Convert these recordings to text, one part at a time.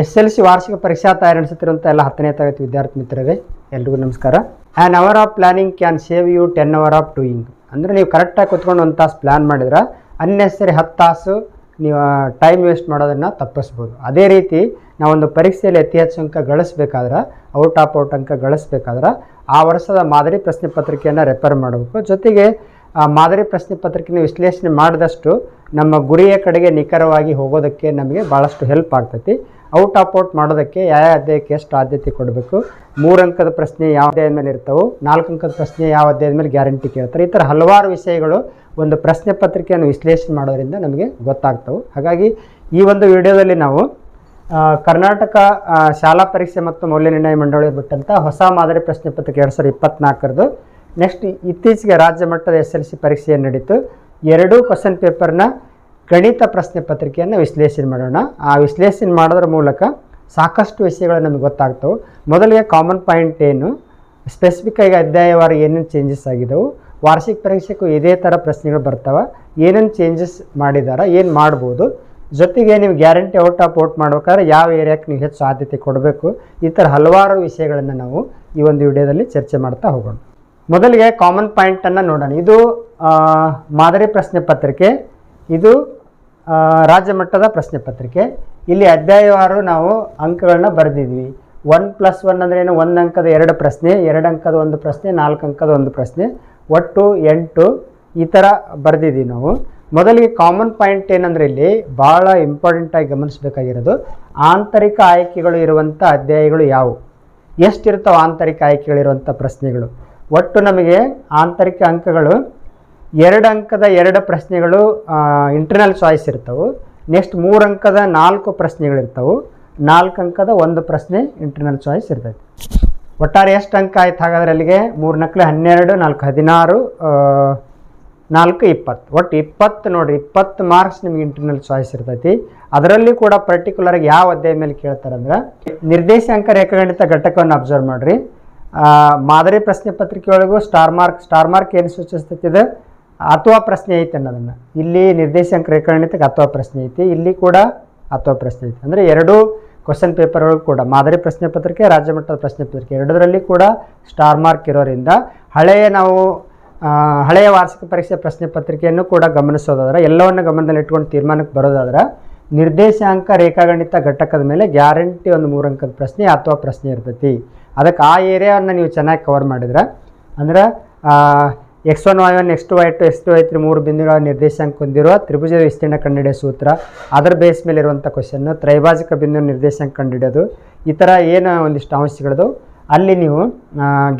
S L C ವಾರ್ಷಿಕ ಪರೀಕ್ಷಾ ತಯಾರಿ ನಡೆಸುತ್ತಿರುವಂಥ ಎಲ್ಲ ಹತ್ತನೇ ತರಗತಿ ವಿದ್ಯಾರ್ಥಿ ಮಿತ್ರರೇ, ಎಲ್ರಿಗೂ ನಮಸ್ಕಾರ. An hour of planning can save you ten hour of doing ಅಂದರೆ ನೀವು ಕರೆಕ್ಟಾಗಿ ಕುತ್ಕೊಂಡು ಒಂದು ತಾಸು ಪ್ಲ್ಯಾನ್ ಮಾಡಿದ್ರೆ ಅನ್ನೆಸರಿ ಹತ್ತು ತಾಸು ನೀವು ಟೈಮ್ ವೇಸ್ಟ್ ಮಾಡೋದನ್ನು ತಪ್ಪಿಸ್ಬೋದು. ಅದೇ ರೀತಿ ನಾವೊಂದು ಪರೀಕ್ಷೆಯಲ್ಲಿ ಅತಿ ಹೆಚ್ಚು ಅಂಕ ಗಳಿಸ್ಬೇಕಾದ್ರೆ ಔಟ್ ಆಫ್ ಔಟ್ ಅಂಕ ಗಳಿಸ್ಬೇಕಾದ್ರೆ ಆ ವರ್ಷದ ಮಾದರಿ ಪ್ರಶ್ನೆ ಪತ್ರಿಕೆಯನ್ನು ರೆಫರ್ ಮಾಡಬೇಕು. ಜೊತೆಗೆ, ಆ, ಮಾದರಿ ಪ್ರಶ್ನೆ ಪತ್ರಿಕೆನ ವಿಶ್ಲೇಷಣೆ ಮಾಡಿದಷ್ಟು ನಮ್ಮ ಗುರಿಯ ಕಡೆಗೆ ನಿಖರವಾಗಿ ಹೋಗೋದಕ್ಕೆ ನಮಗೆ ಭಾಳಷ್ಟು ಹೆಲ್ಪ್ ಆಗ್ತೈತಿ. ಔಟ್ ಆಫ್ ಔಟ್ ಮಾಡೋದಕ್ಕೆ ಯಾವ ಅಧ್ಯಾಯಕ್ಕೆ ಎಷ್ಟು ಆದ್ಯತೆ ಕೊಡಬೇಕು? ಮೂರು ಅಂಕದ ಪ್ರಶ್ನೆ ಯಾವ ಅಧ್ಯಾಯದ ಮೇಲೆ ಇರ್ತವೆ? ನಾಲ್ಕು ಅಂಕದ ಪ್ರಶ್ನೆ ಯಾವ ಅಧ್ಯಾಯದ ಮೇಲೆ ಗ್ಯಾರಂಟಿ ಕೇಳ್ತಾರೆ? ಈ ಥರ ಹಲವಾರು ವಿಷಯಗಳು ಒಂದು ಪ್ರಶ್ನೆ ಪತ್ರಿಕೆಯನ್ನು ವಿಶ್ಲೇಷಣೆ ಮಾಡೋದರಿಂದ ನಮಗೆ ಗೊತ್ತಾಗ್ತವೆ. ಹಾಗಾಗಿ ಈ ಒಂದು ವಿಡಿಯೋದಲ್ಲಿ ನಾವು ಕರ್ನಾಟಕ ಶಾಲಾ ಪರೀಕ್ಷೆ ಮತ್ತು ಮೌಲ್ಯ ನಿರ್ಣಯ ಮಂಡಳಿ ಬಿಟ್ಟಂಥ ಹೊಸ ಮಾದರಿ ಪ್ರಶ್ನೆ ಪತ್ರಿಕೆ ಎರಡು ಸಾವಿರದ ಇಪ್ಪತ್ತ್ನಾಲ್ಕರದು ನೆಕ್ಸ್ಟ್ ಇತ್ತೀಚೆಗೆ ರಾಜ್ಯ ಮಟ್ಟದ ಎಸ್ ಎಲ್ ಸಿ ಪರೀಕ್ಷೆಯನ್ನು ನಡೀತು ಎರಡೂ ಕ್ವಶನ್ ಪೇಪರ್ನ ಗಣಿತ ಪ್ರಶ್ನೆ ಪತ್ರಿಕೆಯನ್ನು ವಿಶ್ಲೇಷಣೆ ಮಾಡೋಣ. ಆ ವಿಶ್ಲೇಷಣೆ ಮಾಡೋದ್ರ ಮೂಲಕ ಸಾಕಷ್ಟು ವಿಷಯಗಳು ನಮಗೆ ಗೊತ್ತಾಗ್ತವೆ. ಮೊದಲಿಗೆ ಕಾಮನ್ ಪಾಯಿಂಟ್ ಏನು ಸ್ಪೆಸಿಫಿಕ್ ಆಗಿ ಅಧ್ಯಾಯವಾರ ಏನೇನು ಚೇಂಜಸ್ ಆಗಿದ್ದವು ವಾರ್ಷಿಕ ಪರೀಕ್ಷೆಗೂ ಇದೇ ಥರ ಪ್ರಶ್ನೆಗಳು ಬರ್ತಾವೆ, ಏನೇನು ಚೇಂಜಸ್ ಮಾಡಿದಾರ, ಏನು ಮಾಡ್ಬೋದು, ಜೊತೆಗೆ ನೀವು ಗ್ಯಾರಂಟಿ ಔಟ್ ಆಫ್ ಔಟ್ ಮಾಡ್ಬೇಕಾದ್ರೆ ಯಾವ ಏರಿಯಾಕ್ಕೆ ನೀವು ಹೆಚ್ಚು ಆದ್ಯತೆ ಕೊಡಬೇಕು, ಈ ಥರ ಹಲವಾರು ವಿಷಯಗಳನ್ನು ನಾವು ಈ ಒಂದು ವಿಡಿಯೋದಲ್ಲಿ ಚರ್ಚೆ ಮಾಡ್ತಾ ಹೋಗೋಣ. ಮೊದಲಿಗೆ ಕಾಮನ್ ಪಾಯಿಂಟನ್ನು ನೋಡೋಣ. ಇದು ಮಾದರಿ ಪ್ರಶ್ನೆ ಪತ್ರಿಕೆ. ಇದು ರಾಜ್ಯ ಮಟ್ಟದ ಪ್ರಶ್ನೆ ಪತ್ರಿಕೆ. ಇಲ್ಲಿ ಅಧ್ಯಾಯವಾರು ನಾವು ಅಂಕಗಳನ್ನ ಬರೆದಿದ್ವಿ. ಒನ್ ಪ್ಲಸ್ ಒನ್ ಅಂದ್ರೆ ಏನು? ಒಂದು ಅಂಕದ ಎರಡು ಪ್ರಶ್ನೆ, ಎರಡು ಅಂಕದ ಒಂದು ಪ್ರಶ್ನೆ, ನಾಲ್ಕು ಅಂಕದ ಒಂದು ಪ್ರಶ್ನೆ, ಒಟ್ಟು ಎಂಟು ಈ ಥರ ಬರೆದಿದ್ದೀವಿ ನಾವು. ಮೊದಲಿಗೆ ಕಾಮನ್ ಪಾಯಿಂಟ್ ಏನಂದ್ರೆ ಇಲ್ಲಿ ಭಾಳ ಇಂಪಾರ್ಟೆಂಟಾಗಿ ಗಮನಿಸಬೇಕಾಗಿರೋದು, ಆಂತರಿಕ ಆಯ್ಕೆಗಳು ಇರುವಂಥ ಅಧ್ಯಾಯಗಳು ಯಾವುವು? ಎಷ್ಟಿರ್ತಾವೆ ಆಂತರಿಕ ಆಯ್ಕೆಗಳಿರುವಂಥ ಪ್ರಶ್ನೆಗಳು? ಒಟ್ಟು ನಮಗೆ ಆಂತರಿಕ ಅಂಕಗಳು ಎರಡು ಅಂಕದ ಎರಡು ಪ್ರಶ್ನೆಗಳು ಇಂಟರ್ನಲ್ ಚಾಯ್ಸ್ ಇರ್ತವೆ. ನೆಕ್ಸ್ಟ್ ಮೂರು ಅಂಕದ ನಾಲ್ಕು ಪ್ರಶ್ನೆಗಳಿರ್ತವೆ. ನಾಲ್ಕು ಅಂಕದ ಒಂದು ಪ್ರಶ್ನೆ ಇಂಟರ್ನಲ್ ಚಾಯ್ಸ್ ಇರ್ತೈತಿ. ಒಟ್ಟಾರೆ ಎಷ್ಟು ಅಂಕ ಆಯ್ತು ಹಾಗಾದ್ರೆ ಅಲ್ಲಿಗೆ ಮೂರು ನಕ್ಲೆ ಹನ್ನೆರಡು, ನಾಲ್ಕು ಹದಿನಾರು ನಾಲ್ಕು ಇಪ್ಪತ್ತು. ಒಟ್ಟು ಇಪ್ಪತ್ತು ನೋಡಿರಿ, ಇಪ್ಪತ್ತು ಮಾರ್ಕ್ಸ್ ನಿಮ್ಗೆ ಇಂಟರ್ನಲ್ ಚಾಯ್ಸ್ ಇರ್ತೈತಿ. ಅದರಲ್ಲಿ ಕೂಡ ಪರ್ಟಿಕ್ಯುಲರ್ ಆಗಿ ಯಾವ ಅಧ್ಯಾಯ ಮೇಲೆ ಕೇಳ್ತಾರಂದ್ರೆ ನಿರ್ದೇಶಾಂಕ ರೇಖಾಗಣಿತ ಘಟಕವನ್ನು ಅಬ್ಸರ್ವ್ ಮಾಡ್ರಿ. ಮಾದರಿ ಪ್ರಶ್ನೆ ಪತ್ರಿಕೆಯೊಳಗೂ ಸ್ಟಾರ್ ಮಾರ್ಕ್ ಸ್ಟಾರ್ ಮಾರ್ಕ್ ಏನು ಸೂಚಿಸ್ತೈತಿ ಅಥವಾ ಪ್ರಶ್ನೆ ಐತೆ ಅನ್ನೋದನ್ನು. ಇಲ್ಲಿ ನಿರ್ದೇಶಾಂಕ ರೇಖಾಗಣಿತಕ್ಕೆ ಅಥವಾ ಪ್ರಶ್ನೆ ಐತಿ, ಇಲ್ಲಿ ಕೂಡ ಅಥವಾ ಪ್ರಶ್ನೆ ಐತಿ. ಅಂದರೆ ಎರಡೂ ಕ್ವಶನ್ ಪೇಪರ್ಗಳು ಕೂಡ, ಮಾದರಿ ಪ್ರಶ್ನೆ ಪತ್ರಿಕೆ, ರಾಜ್ಯ ಮಟ್ಟದ ಪ್ರಶ್ನೆ ಪತ್ರಿಕೆ, ಎರಡರಲ್ಲಿ ಕೂಡ ಸ್ಟಾರ್ ಮಾರ್ಕ್ ಇರೋದ್ರಿಂದ ಹಳೆಯ ನಾವು ಹಳೆಯ ವಾರ್ಷಿಕ ಪರೀಕ್ಷೆ ಪ್ರಶ್ನೆ ಪತ್ರಿಕೆಯನ್ನು ಕೂಡ ಗಮನಿಸೋದಾದ್ರೆ, ಎಲ್ಲವನ್ನು ಗಮನದಲ್ಲಿ ಇಟ್ಕೊಂಡು ತೀರ್ಮಾನಕ್ಕೆ ಬರೋದಾದ್ರೆ, ನಿರ್ದೇಶಾಂಕ, ರೇಖಾಗಣಿತ ಘಟಕದ ಮೇಲೆ ಗ್ಯಾರಂಟಿ ಒಂದು ಮೂರು ಅಂಕದ ಪ್ರಶ್ನೆ ಅಥವಾ ಪ್ರಶ್ನೆ ಇರ್ತೈತಿ. ಅದಕ್ಕೆ ಆ ಏರಿಯಾವನ್ನು ನೀವು ಚೆನ್ನಾಗಿ ಕವರ್ ಮಾಡಿದ್ರೆ, ಅಂದ್ರೆ x one y one x two y two x two y three ಮೂರು ಬಿಂದುಗಳ ನಿರ್ದೇಶಾಂಕ ಹೊಂದಿರುವ ತ್ರಿಭುಜದ ವಿಸ್ತೀರ್ಣ ಕಂಡುಹಿಡಿಯೋ ಸೂತ್ರ. ಅದರ ಬೇಸ್ ಮೇಲೆ ಇರುವಂಥ ಕ್ವಶನ್ನು ತ್ರೈಭಾಜಿಕ ಬಿಂದು ನಿರ್ದೇಶಾಂಕ ಕಂಡುಹಿಡಿಯೋದು. ಈ ಥರ ಏನು ಒಂದಿಷ್ಟು ಅಂಶಗಳದು ಅಲ್ಲಿ ನೀವು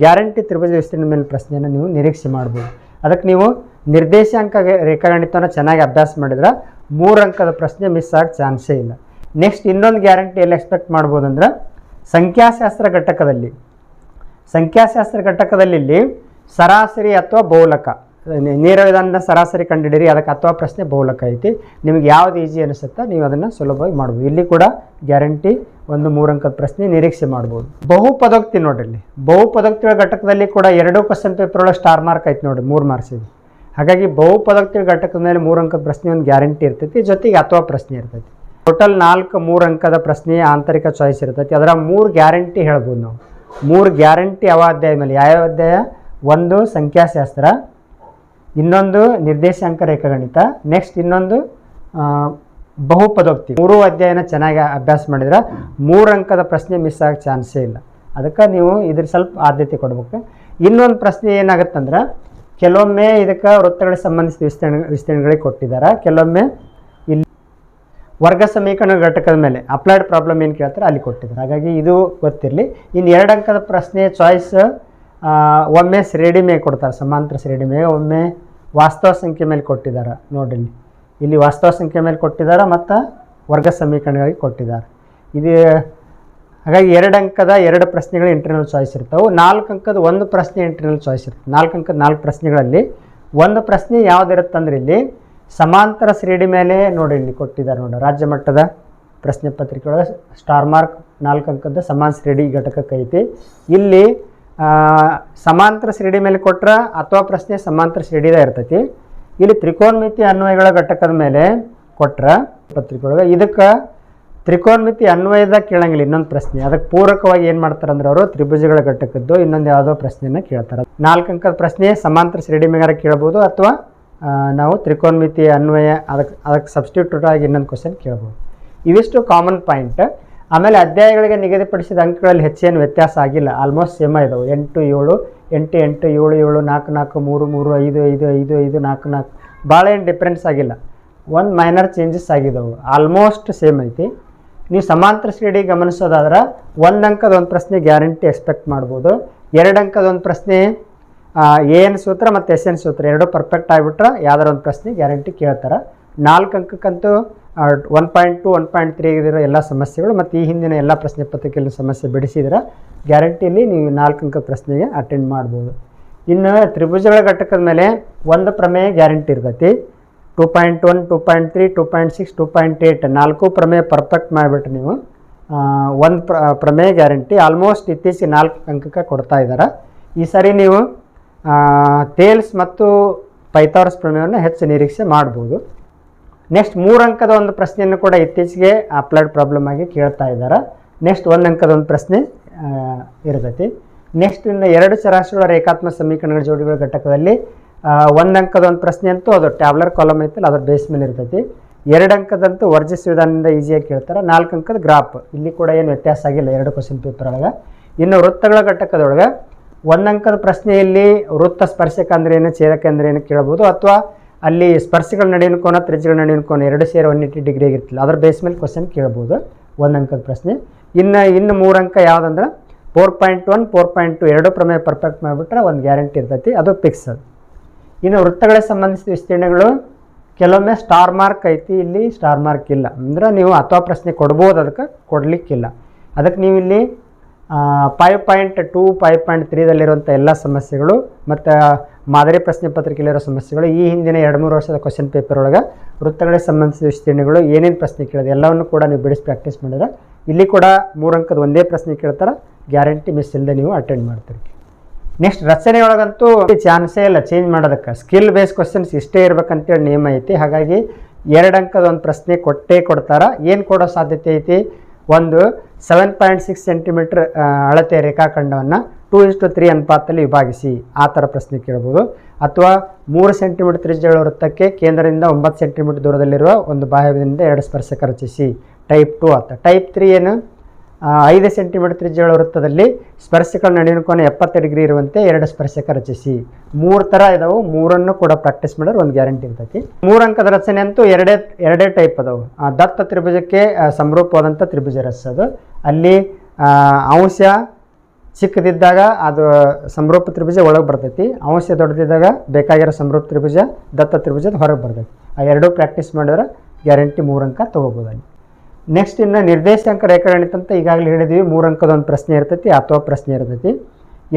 ಗ್ಯಾರಂಟಿ ತ್ರಿಭುಜ ವಿಸ್ತೀರ್ಣ ಮೇಲೆ ಪ್ರಶ್ನೆಯನ್ನು ನೀವು ನಿರೀಕ್ಷೆ ಮಾಡ್ಬೋದು. ಅದಕ್ಕೆ ನೀವು ನಿರ್ದೇಶಾಂಕ ರೇಖಾಗಣಿತವನ್ನು ಚೆನ್ನಾಗಿ ಅಭ್ಯಾಸ ಮಾಡಿದ್ರೆ ಮೂರು ಅಂಕದ ಪ್ರಶ್ನೆ ಮಿಸ್ ಆಗೋ ಚಾನ್ಸೇ ಇಲ್ಲ. ನೆಕ್ಸ್ಟ್ ಇನ್ನೊಂದು ಗ್ಯಾರಂಟಿ ಎಲ್ಲಿ ಎಕ್ಸ್ಪೆಕ್ಟ್ ಮಾಡ್ಬೋದು ಅಂದ್ರೆ ಸಂಖ್ಯಾಶಾಸ್ತ್ರ ಘಟಕದಲ್ಲಿ. ಸಂಖ್ಯಾಶಾಸ್ತ್ರ ಘಟಕದಲ್ಲಿ ಇಲ್ಲಿ ಸರಾಸರಿ ಅಥವಾ ಬಹುಲಕ? ನೇ- ನೇರ ಸರಾಸರಿ ಕಂಡುಹಿಡಿಯಿರಿ, ಅದಕ್ಕೆ ಅಥವಾ ಪ್ರಶ್ನೆ ಬಹುಲಕ ಐತಿ. ನಿಮಗೆ ಯಾವ್ದು ಈಜಿ ಅನಿಸುತ್ತಾ ನೀವು ಅದನ್ನು ಸುಲಭವಾಗಿ ಮಾಡ್ಬೋದು. ಇಲ್ಲಿ ಕೂಡ ಗ್ಯಾರಂಟಿ ಒಂದು ಮೂರಂಕದ ಪ್ರಶ್ನೆ ನಿರೀಕ್ಷೆ ಮಾಡ್ಬೋದು. ಬಹುಪದೋಕ್ತಿ ನೋಡ್ರಿ ಇಲ್ಲಿ. ಬಹುಪದೋಕ್ತಿಗಳ ಘಟಕದಲ್ಲಿ ಕೂಡ ಎರಡು ಕ್ವಶನ್ ಪೇಪರ್ ಒಳಗೆ ಸ್ಟಾರ್ ಮಾರ್ಕ್ ಐತಿ ನೋಡಿ ಮೂರು ಇದೆ. ಹಾಗಾಗಿ ಬಹುಪದೋಕ್ತಿಗಳ ಘಟಕದ ಮೇಲೆ ಮೂರು ಅಂಕದ ಪ್ರಶ್ನೆ ಒಂದು ಗ್ಯಾರಂಟಿ ಇರ್ತೈತಿ, ಜೊತೆಗೆ ಅಥವಾ ಪ್ರಶ್ನೆ ಇರ್ತೈತಿ. ಟೋಟಲ್ ನಾಲ್ಕು ಮೂರು ಅಂಕದ ಪ್ರಶ್ನೆ ಆಂತರಿಕ ಚಾಯ್ಸ್ ಇರ್ತೈತಿ. ಅದರ ಮೂರು ಗ್ಯಾರಂಟಿ ಹೇಳ್ಬೋದು ನಾವು. ಮೂರು ಗ್ಯಾರಂಟಿ ಯಾವ ಅಧ್ಯಾಯ ಮೇಲೆ ಯಾವ್ಯಾವ ಅಧ್ಯಾಯ? ಒಂದು ಸಂಖ್ಯಾಶಾಸ್ತ್ರ, ಇನ್ನೊಂದು ನಿರ್ದೇಶಾಂಕ ರೇಖಾಗಣಿತ ನೆಕ್ಸ್ಟ್ ಇನ್ನೊಂದು ಬಹುಪದೋಕ್ತಿ. ಮೂರು ಅಧ್ಯಾಯನ ಚೆನ್ನಾಗಿ ಅಭ್ಯಾಸ ಮಾಡಿದ್ರೆ ಮೂರು ಅಂಕದ ಪ್ರಶ್ನೆ ಮಿಸ್ ಆಗೋ ಚಾನ್ಸೇ ಇಲ್ಲ. ಅದಕ್ಕೆ ನೀವು ಇದ್ರ ಸ್ವಲ್ಪ ಆದ್ಯತೆ ಕೊಡ್ಬೇಕು. ಇನ್ನೊಂದು ಪ್ರಶ್ನೆ ಏನಾಗುತ್ತಂದ್ರೆ, ಕೆಲವೊಮ್ಮೆ ಇದಕ್ಕೆ ವೃತ್ತಗಳಿಗೆ ಸಂಬಂಧಿಸಿದ ವಿಸ್ತರಣೆ, ವಿಸ್ತರಣೆಗಳಿಗೆ ಕೊಟ್ಟಿದ್ದಾರೆ. ಕೆಲವೊಮ್ಮೆ ಇಲ್ಲಿ ವರ್ಗ ಸಮೀಕರಣ ಘಟಕದ ಮೇಲೆ ಅಪ್ಲೈಡ್ ಪ್ರಾಬ್ಲಮ್ ಏನು ಕೇಳ್ತಾರೆ ಅಲ್ಲಿ ಕೊಟ್ಟಿದ್ದಾರೆ. ಹಾಗಾಗಿ ಇದು ಗೊತ್ತಿರಲಿ. ಇನ್ನು ಎರಡು ಅಂಕದ ಪ್ರಶ್ನೆ ಚಾಯ್ಸ್ ಒಮ್ಮೆ ಶ್ರೇಣಿ ಮೇಲೆ ಕೊಡ್ತಾರೆ, ಸಮಾಂತರ ಶ್ರೇಣಿ ಮೇಲೆ ಒಮ್ಮೆ ವಾಸ್ತವ ಸಂಖ್ಯೆ ಮೇಲೆ ಕೊಟ್ಟಿದ್ದಾರೆ, ನೋಡಿರಿ ಇಲ್ಲಿ. ವಾಸ್ತವ ಸಂಖ್ಯೆ ಮೇಲೆ ಕೊಟ್ಟಿದ್ದಾರೆ ಮತ್ತು ವರ್ಗ ಸಮೀಕರಣಗಳಿಗೆ ಕೊಟ್ಟಿದ್ದಾರೆ. ಇದು, ಹಾಗಾಗಿ ಎರಡು ಅಂಕದ ಎರಡು ಪ್ರಶ್ನೆಗಳು ಇಂಟರ್ನಲ್ ಚಾಯ್ಸ್ ಇರ್ತವೆ. ನಾಲ್ಕು ಅಂಕದ ಒಂದು ಪ್ರಶ್ನೆ ಇಂಟರ್ನಲ್ ಚಾಯ್ಸ್ ಇರ್ತದೆ. ನಾಲ್ಕು ಅಂಕದ ನಾಲ್ಕು ಪ್ರಶ್ನೆಗಳಲ್ಲಿ ಒಂದು ಪ್ರಶ್ನೆ ಯಾವುದಿರುತ್ತಂದ್ರೆ ಇಲ್ಲಿ ಸಮಾಂತರ ಶ್ರೇಣಿ ಮೇಲೆ ನೋಡಿ ಇಲ್ಲಿ ಕೊಟ್ಟಿದ್ದಾರೆ ನೋಡಿ ರಾಜ್ಯ ಮಟ್ಟದ ಪ್ರಶ್ನೆ ಪತ್ರಿಕೆ ಒಳಗೆ ಸ್ಟಾರ್ ಮಾರ್ಕ್ ನಾಲ್ಕು ಅಂಕದ ಸಮಾನ ಶ್ರೇಣಿ ಘಟಕಕ್ಕೆ ಐತಿ ಇಲ್ಲಿ ಸಮಾಂತರ ಶ್ರೇಣಿ ಮೇಲೆ ಕೊಟ್ರೆ ಅಥವಾ ಪ್ರಶ್ನೆ ಸಮಾಂತರ ಶ್ರೇಣಿದ ಇರ್ತೈತಿ. ಇಲ್ಲಿ ತ್ರಿಕೋನಮಿತಿ ಅನ್ವಯಗಳ ಘಟಕದ ಮೇಲೆ ಕೊಟ್ರೆ ಪತ್ರಿಕೆಯೊಳಗೆ ಇದಕ್ಕೆ ತ್ರಿಕೋನಮಿತಿ ಅನ್ವಯದ ಕೇಳಂಗಿಲ್ಲ, ಇನ್ನೊಂದು ಪ್ರಶ್ನೆ. ಅದಕ್ಕೆ ಪೂರಕವಾಗಿ ಏನು ಮಾಡ್ತಾರೆ ಅಂದ್ರೆ ಅವರು ತ್ರಿಭುಜಗಳ ಘಟಕದ್ದು ಇನ್ನೊಂದು ಯಾವುದೋ ಪ್ರಶ್ನೆಯನ್ನು ಕೇಳ್ತಾರೆ. ನಾಲ್ಕು ಅಂಕದ ಪ್ರಶ್ನೆ ಸಮಾಂತರ ಶ್ರೇಣಿ ಮೇಗಾರ ಕೇಳ್ಬೋದು ಅಥವಾ ನಾವು ತ್ರಿಕೋನಮಿತಿ ಅನ್ವಯ ಅದಕ್ಕೆ ಅದಕ್ಕೆ ಸಬ್ಸ್ಟಿಟ್ಯೂಟ್ ಆಗಿ ಇನ್ನೊಂದು ಕ್ವಶನ್ ಕೇಳ್ಬೋದು. ಇವಿಷ್ಟು ಕಾಮನ್ ಪಾಯಿಂಟ್ ಆಮೇಲೆ ಅಧ್ಯಾಯಗಳಿಗೆ ನಿಗದಿಪಡಿಸಿದ ಅಂಕಗಳಲ್ಲಿ ಹೆಚ್ಚೇನು ವ್ಯತ್ಯಾಸ ಆಗಿಲ್ಲ. ಆಲ್ಮೋಸ್ಟ್ ಸೇಮ ಇದಾವೆ. ಎಂಟು, ಏಳು, ಎಂಟು ಎಂಟು, ಏಳು ಏಳು, ನಾಲ್ಕು ನಾಲ್ಕು, ಮೂರು ಮೂರು, ಐದು ಐದು ಐದು ಐದು, ನಾಲ್ಕು ನಾಲ್ಕು. ಭಾಳ ಏನು ಡಿಫ್ರೆನ್ಸ್ ಆಗಿಲ್ಲ. ಒಂದು ಮೈನರ್ ಚೇಂಜಸ್ ಆಗಿದ್ದಾವೆ ಆಲ್ಮೋಸ್ಟ್ ಸೇಮ್ ಐತಿ. ನೀವು ಸಮಾಂತರ ಶ್ರೇಣಿ ಗಮನಿಸೋದಾದ್ರೆ, ಒಂದು ಅಂಕದ ಒಂದು ಪ್ರಶ್ನೆ ಗ್ಯಾರಂಟಿ ಎಕ್ಸ್ಪೆಕ್ಟ್ ಮಾಡ್ಬೋದು. ಎರಡು ಅಂಕದ ಒಂದು ಪ್ರಶ್ನೆ ಎನ್ ಸೂತ್ರ ಮತ್ತು ಎಸ್ ಎನ್ ಸೂತ್ರ ಎರಡೂ ಪರ್ಫೆಕ್ಟ್ ಆಗಿಬಿಟ್ರೆ ಯಾವ್ದಾರ ಒಂದು ಪ್ರಶ್ನೆ ಗ್ಯಾರಂಟಿ ಕೇಳ್ತಾರೆ. ನಾಲ್ಕು ಅಂಕಕ್ಕಂತೂ one point two, one point three ಆಗಿರೋ ಎಲ್ಲ ಸಮಸ್ಯೆಗಳು ಮತ್ತು ಈ ಹಿಂದಿನ ಎಲ್ಲ ಪ್ರಶ್ನೆ ಪತ್ರಿಕೆಯಲ್ಲಿ ಸಮಸ್ಯೆ ಬಿಡಿಸಿದ್ರೆ ಗ್ಯಾರಂಟಿಯಲ್ಲಿ ನೀವು ನಾಲ್ಕು ಅಂಕ ಪ್ರಶ್ನೆಗೆ ಅಟೆಂಡ್ ಮಾಡ್ಬೋದು. ಇನ್ನು ತ್ರಿಭುಜಗಳ ಘಟಕದ ಮೇಲೆ ಒಂದು ಪ್ರಮೇಯ ಗ್ಯಾರಂಟಿ ಇರ್ತೈತಿ. Two point one, two point three, two point six, two point eight ನಾಲ್ಕು ಪ್ರಮೇಯ ಪರ್ಫೆಕ್ಟ್ ಮಾಡಿಬಿಟ್ರೆ ನೀವು ಒಂದು ಪ್ರ, ಪ್ರಮೇಯ ಗ್ಯಾರಂಟಿ ಆಲ್ಮೋಸ್ಟ್ ಇತ್ತೀಚೆಗೆ ನಾಲ್ಕು ಅಂಕಕ್ಕೆ ಕೊಡ್ತಾ ಇದ್ದಾರೆ. ಈ ಸಾರಿ ನೀವು ತೇಲ್ಸ್ ಮತ್ತು ಪೈಥಾರ್ಸ್ ಪ್ರಮೇಯವನ್ನು ಹೆಚ್ಚು ನಿರೀಕ್ಷೆ ಮಾಡ್ಬೋದು. ನೆಕ್ಸ್ಟ್ ಮೂರು ಅಂಕದ ಒಂದು ಪ್ರಶ್ನೆಯನ್ನು ಕೂಡ ಇತ್ತೀಚೆಗೆ ಅಪ್ಲೈಡ್ ಪ್ರಾಬ್ಲಮ್ ಆಗಿ ಕೇಳ್ತಾ ಇದ್ದಾರೆ. ನೆಕ್ಸ್ಟ್ ಒಂದು ಅಂಕದ ಒಂದು ಪ್ರಶ್ನೆ ಇರ್ತೈತಿ. ನೆಕ್ಸ್ಟ್ ಇನ್ನು ಎರಡು ಚರಾಶಿಗಳ ರೇಖಾತ್ಮಕ ಸಮೀಕರಣಗಳ ಜೋಡಿಗಳ ಘಟಕದಲ್ಲಿ ಒಂದು ಅಂಕದ ಒಂದು ಪ್ರಶ್ನೆ ಅಂತೂ ಅದು ಟ್ಯಾಬ್ಲರ್ ಕಾಲಮ್ ಐತಲ್ಲ ಅದರ ಬೇಸ್ ಮೇಲೆ ಇರ್ತೈತಿ. ಎರಡು ಅಂಕದಂತೂ ವರ್ಜಿಸ್ ವಿಧಾನದಿಂದ ಈಸಿಯಾಗಿ ಕೇಳ್ತಾರೆ. ನಾಲ್ಕು ಅಂಕದ ಗ್ರಾಫ್ ಇಲ್ಲಿ ಕೂಡ ಏನು ವ್ಯತ್ಯಾಸ ಆಗಿಲ್ಲ ಎರಡು ಕ್ವಶನ್ ಪೇಪರ್ ಒಳಗೆ. ಇನ್ನು ವೃತ್ತಗಳ ಘಟಕದೊಳಗೆ, ಒಂದು ಅಂಕದ ಪ್ರಶ್ನೆಯಲ್ಲಿ ವೃತ್ತ ಸ್ಪರ್ಶಕ ಅಂದ್ರೆ ಏನು, ಛೇದಕ ಅಂದ್ರೆ ಏನು ಕೇಳ್ಬೋದು? ಅಥವಾ ಅಲ್ಲಿ ಸ್ಪರ್ಶಗಳ ನಡುವಿನ ಕೋನ, ತ್ರಿಜ್ಯಗಳ ಕೋನ ಎರಡು ಸೇರಿ ಒನ್ ಏಯ್ಟಿ ಡಿಗ್ರಿ ಆಗಿರ್ತಿಲ್ಲ ಅದ್ರ ಬೇಸ್ ಮೇಲೆ ಕ್ವಶನ್ ಕೇಳ್ಬೋದು. ಒಂದು ಅಂಕದ ಪ್ರಶ್ನೆ. ಇನ್ನು ಇನ್ನು ಮೂರು ಅಂಕ ಯಾವುದಂದ್ರೆ? Four point one four point two ಎರಡು ಪ್ರಮೇಯ ಪರ್ಫೆಕ್ಟ್ ಮಾಡಿಬಿಟ್ರೆ ಒಂದು ಗ್ಯಾರಂಟಿ ಇರ್ತೈತಿ. ಅದು ಫಿಕ್ಸ್ ಅದು. ಇನ್ನು ವೃತ್ತಗಳಿಗೆ ಸಂಬಂಧಿಸಿದ ವಿಸ್ತೀರ್ಣಗಳು, ಕೆಲವೊಮ್ಮೆ ಸ್ಟಾರ್ ಮಾರ್ಕ್ ಐತಿ, ಇಲ್ಲಿ ಸ್ಟಾರ್ ಮಾರ್ಕ್ ಇಲ್ಲ. ಅಂದ್ರೆ ನೀವು ಅಥವಾ ಪ್ರಶ್ನೆ ಕೊಡ್ಬೋದು, ಅದಕ್ಕೆ ಕೊಡಲಿಕ್ಕಿಲ್ಲ. ಅದಕ್ಕೆ ನೀವು ಇಲ್ಲಿ five point two five point ತ್ರೀದಲ್ಲಿರುವಂಥ ಎಲ್ಲ ಸಮಸ್ಯೆಗಳು ಮತ್ತು ಮಾದರಿ ಪ್ರಶ್ನೆ ಪತ್ರಿಕೆಯಲ್ಲಿರೋ ಸಮಸ್ಯೆಗಳು ಈ ಹಿಂದಿನ ಎರಡು ಮೂರು ವರ್ಷದ ಕ್ವಶನ್ ಪೇಪರ್ ಒಳಗೆ ವೃತ್ತಗಳಿಗೆ ಸಂಬಂಧಿಸಿದ ವಿಸ್ತೀರ್ಣಗಳು ಏನೇನು ಪ್ರಶ್ನೆ ಕೇಳಿದೆ ಎಲ್ಲವನ್ನು ಕೂಡ ನೀವು ಬಿಡಿಸಿ ಪ್ರಾಕ್ಟೀಸ್ ಮಾಡಿದ್ರೆ ಇಲ್ಲಿ ಕೂಡ ಮೂರು ಅಂಕದ ಒಂದೇ ಪ್ರಶ್ನೆ ಕೇಳ್ತಾರೆ. ಗ್ಯಾರಂಟಿ ಮಿಸ್ ಇಲ್ಲದೆ ನೀವು ಅಟೆಂಡ್ ಮಾಡ್ತೀರಿ. ನೆಕ್ಸ್ಟ್ ರಚನೆ ಒಳಗಂತೂ ಚಾನ್ಸೇ ಇಲ್ಲ ಚೇಂಜ್ ಮಾಡೋದಕ್ಕೆ ಸ್ಕಿಲ್ ಬೇಸ್ ಕ್ವಶನ್ಸ್ ಇಷ್ಟೇ ಇರ್ಬೇಕಂತೇಳಿ ನಿಯಮ ಐತಿ. ಹಾಗಾಗಿ ಎರಡು ಅಂಕದ ಒಂದು ಪ್ರಶ್ನೆ ಕೊಟ್ಟೇ ಕೊಡ್ತಾರೆ. ಏನು ಕೊಡೋ ಸಾಧ್ಯತೆ ಐತಿ? ಒಂದು ಸೆವೆನ್ ಪಾಯಿಂಟ್ ಸಿಕ್ಸ್ ಸೆಂಟಿಮೀಟ್ರ್ ಅಳತೆ ರೇಖಾಖಂಡವನ್ನು ಟೂ ಇಸ್ಟು ತ್ರೀ ಅನುಪಾತದಲ್ಲಿ ವಿಭಾಗಿಸಿ ಆ ಥರ ಪ್ರಶ್ನೆ ಕೇಳ್ಬೋದು. ಅಥವಾ ಮೂರು ಸೆಂಟಿಮೀಟರ್ ತ್ರಿಜ್ಯಗಳ ವೃತ್ತಕ್ಕೆ ಕೇಂದ್ರದಿಂದ ಒಂಬತ್ತು ಸೆಂಟಿಮೀಟರ್ ದೂರದಲ್ಲಿರುವ ಒಂದು ಬಾಹ್ಯದಿಂದ ಎರಡು ಸ್ಪರ್ಶಕ ರಚಿಸಿ ಟೈಪ್ ಟು ಅಂತ ಟೈಪ್ ತ್ರೀ ಏನು? ಐದು ಸೆಂಟಿಮೀಟರ್ ತ್ರಿಜ್ಯಗಳ ವೃತ್ತದಲ್ಲಿ ಸ್ಪರ್ಶಕಗಳ ನಡುವಿನ ಕೋನ ಎಪ್ಪತ್ತು ಡಿಗ್ರಿ ಇರುವಂತೆ ಎರಡು ಸ್ಪರ್ಶಕ ರಚಿಸಿ. ಮೂರು ಥರ ಇದಾವೆ, ಮೂರನ್ನು ಕೂಡ ಪ್ರಾಕ್ಟೀಸ್ ಮಾಡೋರು ಒಂದು ಗ್ಯಾರಂಟಿ ಇರ್ತೈತಿ. ಮೂರು ಅಂಕದ ರಚನೆ ಅಂತೂ ಎರಡೇ ಎರಡೇ ಟೈಪ್ ಅದಾವೆ. ದತ್ತ ತ್ರಿಭುಜಕ್ಕೆ ಸಮರೂಪವಾದಂಥ ತ್ರಿಭುಜ ರಚಿಸೋದು ಅಲ್ಲಿ ಅಂಶ ಚಿಕ್ಕದಿದ್ದಾಗ ಅದು ಸಮರೂಪ ತ್ರಿಭುಜ ಒಳಗೆ ಬರ್ತೈತಿ. ಅಂಶ ದೊಡ್ಡದಿದ್ದಾಗ ಬೇಕಾಗಿರೋ ಸಮರೂಪ ತ್ರಿಭುಜ, ದತ್ತ ತ್ರಿಭುಜದ ಹೊರಗೆ ಬರ್ತೈತಿ. ಆ ಎರಡೂ ಪ್ರಾಕ್ಟೀಸ್ ಮಾಡಿದ್ರೆ ಗ್ಯಾರಂಟಿ ಮೂರು ಅಂಕ ತೊಗೋಬೋದು ಅಲ್ಲಿ ನೆಕ್ಸ್ಟ್ ಇನ್ನು ನಿರ್ದೇಶಾಂಕ ರೇಖಾಗಣಿತ ಅಂತ ಈಗಾಗಲೇ ಹೇಳಿದ್ವಿ. ಮೂರು ಅಂಕದ ಒಂದು ಪ್ರಶ್ನೆ ಇರ್ತೈತಿ, ಅಥವಾ ಪ್ರಶ್ನೆ ಇರ್ತೈತಿ.